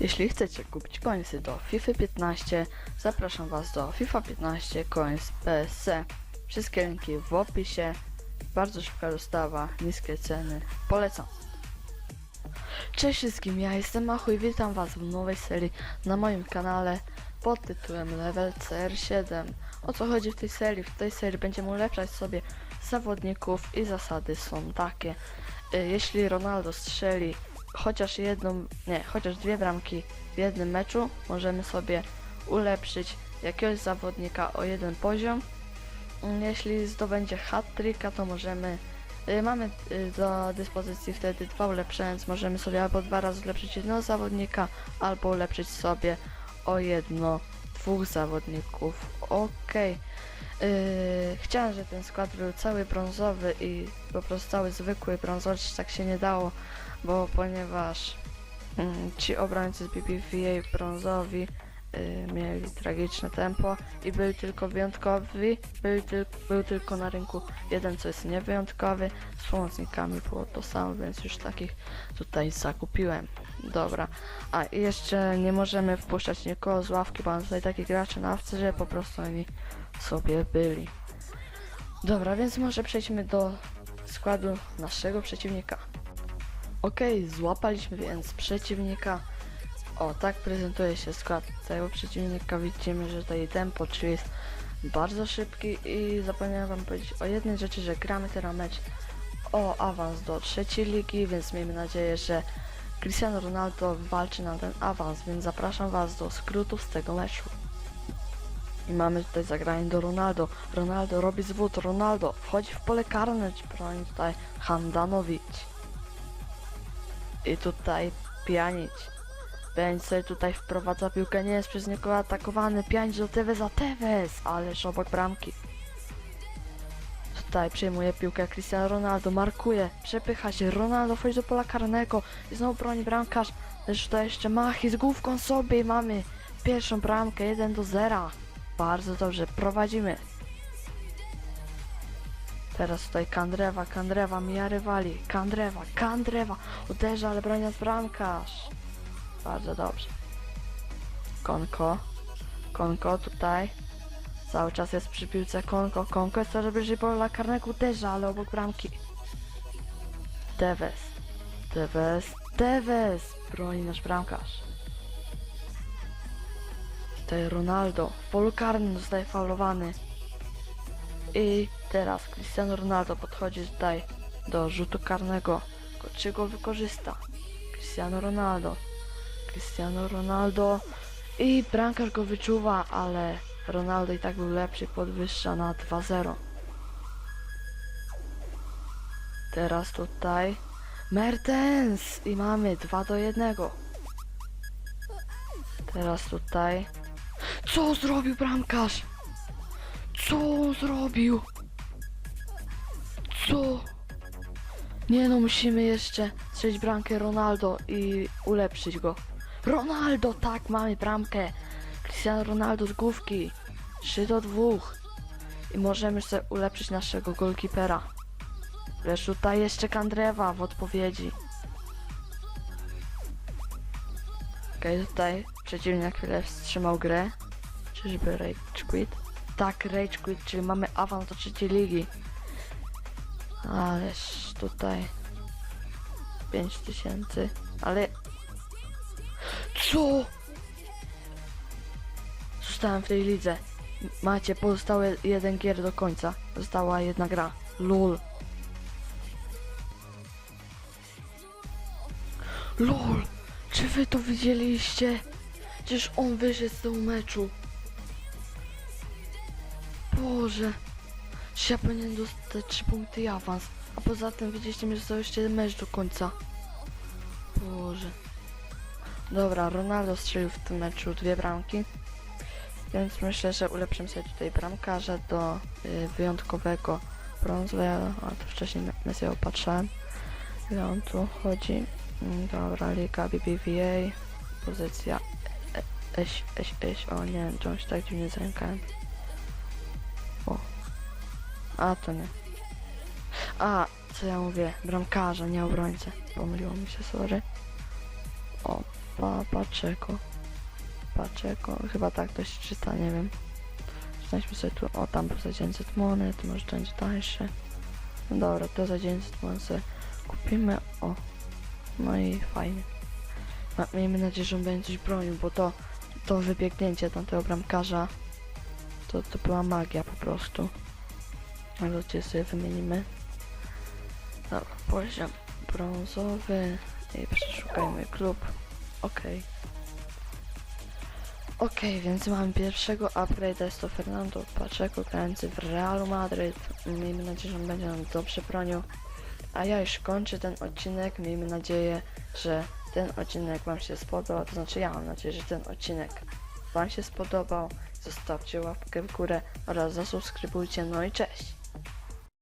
Jeśli chcecie kupić końsy do FIFA 15, zapraszam Was do FIFA 15 Coins PSC. Wszystkie linki w opisie. Bardzo szybka dostawa, niskie ceny. Polecam. Cześć wszystkim, ja jestem Machu i witam Was w nowej serii na moim kanale pod tytułem Level CR7. O co chodzi w tej serii? W tej serii będziemy ulepszać sobie zawodników i zasady są takie. Y, Jeśli Ronaldo strzeli chociaż jedną, nie, chociaż dwie bramki w jednym meczu, możemy sobie ulepszyć jakiegoś zawodnika o jeden poziom. Mm, Jeśli zdobędzie hat-tricka, to możemy y, Mamy y, do dyspozycji wtedy dwa ulepszenia, więc możemy sobie albo dwa razy ulepszyć jednego zawodnika, albo ulepszyć sobie o jedno dwóch zawodników. Okej. Yy, chciałem, żeby ten skład był cały brązowy i po prostu cały zwykły brązowy, tak się nie dało, bo ponieważ mm, ci obrońcy z BBVA brązowi yy, mieli tragiczne tempo i był tylko wyjątkowy, był, tyl, był tylko na rynku jeden, co jest niewyjątkowy, z pomocnikami było to samo, więc już takich tutaj zakupiłem. Dobra, a jeszcze nie możemy wpuszczać nikogo z ławki, bo mam tutaj takich graczy na ławce, że po prostu oni sobie byli. Dobra, więc może przejdźmy do składu naszego przeciwnika. Okej, złapaliśmy więc przeciwnika. O, tak prezentuje się skład tego przeciwnika. Widzimy, że tutaj tempo, czyli jest bardzo szybki i zapomniałem wam powiedzieć o jednej rzeczy, że gramy teraz mecz o awans do trzeciej ligi, więc miejmy nadzieję, że Cristiano Ronaldo walczy na ten awans, więc zapraszam was do skrótów z tego meczu. I mamy tutaj zagranie do Ronaldo. Ronaldo robi zwód. Ronaldo wchodzi w pole karne. Broni tutaj Handanowicz. I tutaj Pjanic. Pjanic sobie tutaj wprowadza piłkę. Nie jest przez niego atakowany. Pjanic do Tevez, a Tevez! Ależ obok bramki. Tutaj przejmuje piłkę Cristiano Ronaldo. Markuje. Przepycha się. Ronaldo wchodzi do pola karnego. I znowu broni bramkarz. Lecz tutaj jeszcze Machi z główką sobie. i Mamy pierwszą bramkę. 1 do 0. Bardzo dobrze, prowadzimy. Teraz tutaj Kandrewa, Kandrewa mija rywali. Kandrewa, Kandrewa uderza, ale broniąc bramkarz. Bardzo dobrze. Konko, Konko tutaj. Cały czas jest przy piłce Konko, Konko jest coraz bliżej pola karnego, uderza, ale obok bramki. Tevez, Tevez, Tevez broni nasz bramkarz. Tutaj Ronaldo w polu karnym zostaje faulowany. I teraz Cristiano Ronaldo podchodzi tutaj do rzutu karnego. Go- Czy go wykorzysta? Cristiano Ronaldo. Cristiano Ronaldo. I bramkarz go wyczuwa, ale Ronaldo i tak był lepszy, podwyższa na 2-0. Teraz tutaj Mertens i mamy 2 do 1. Teraz tutaj co zrobił bramkarz? Co on zrobił? Co? Nie no, musimy jeszcze strzelić bramkę Ronaldo i ulepszyć go. Ronaldo, tak, mamy bramkę. Cristiano Ronaldo z główki. 3 do 2. I możemy sobie ulepszyć naszego golkipera. Lecz tutaj jeszcze Kandrewa w odpowiedzi. Okej, tutaj przeciwnik chwilę wstrzymał grę. Czyżby Rage Quit? Tak, Rage Quit, czyli mamy awans do trzeciej ligi. Ależ tutaj 5000, ale co? Zostałem w tej lidze. Macie pozostały jeden gier do końca. Została jedna gra. LOL. LOL! Czy wy to widzieliście? Przecież on wyszedł z tego meczu. Boże. Czy ja powinienem dostać 3 punkty i awans? A poza tym widzieliście że został jeszcze mecz do końca. Boże. Dobra, Ronaldo strzelił w tym meczu dwie bramki. Więc myślę, że ulepszymy sobie tutaj bramkarza do y, wyjątkowego brązowego. A to wcześniej na, sobie opatrzałem. Ile on tu chodzi? Mm, Dobra, Liga BBVA. Pozycja e, Eś, eś, eś. O nie, czymś tak dziwnie zrękałem. O. A, to nie. A, co ja mówię? Bramkarza, nie obrońcę. Pomyliło mi się, sorry. O, pa, Paczeko. Paczeko, chyba tak to się czyta, nie wiem. Znajdźmy sobie tu, o tam za 900 monet, może to będzie tańsze. No dobra, to za 900 monet sobie kupimy, o. No i fajnie. Ma, miejmy nadzieję, że on będzie coś bronił, bo to, to wybiegnięcie tamtego bramkarza, to, to była magia po prostu. Ale gdzie sobie wymienimy. Dobra, poziom brązowy i przeszukajmy klub. Okej. Okej, więc mamy pierwszego upgrade'a, jest to Fernando Pacheco, grający w Realu Madryt. Miejmy nadzieję, że on będzie nam dobrze bronił. A ja już kończę ten odcinek. Miejmy nadzieję, że ten odcinek Wam się spodobał. To znaczy, ja mam nadzieję, że ten odcinek Wam się spodobał. Zostawcie łapkę w górę oraz zasubskrybujcie. No i cześć!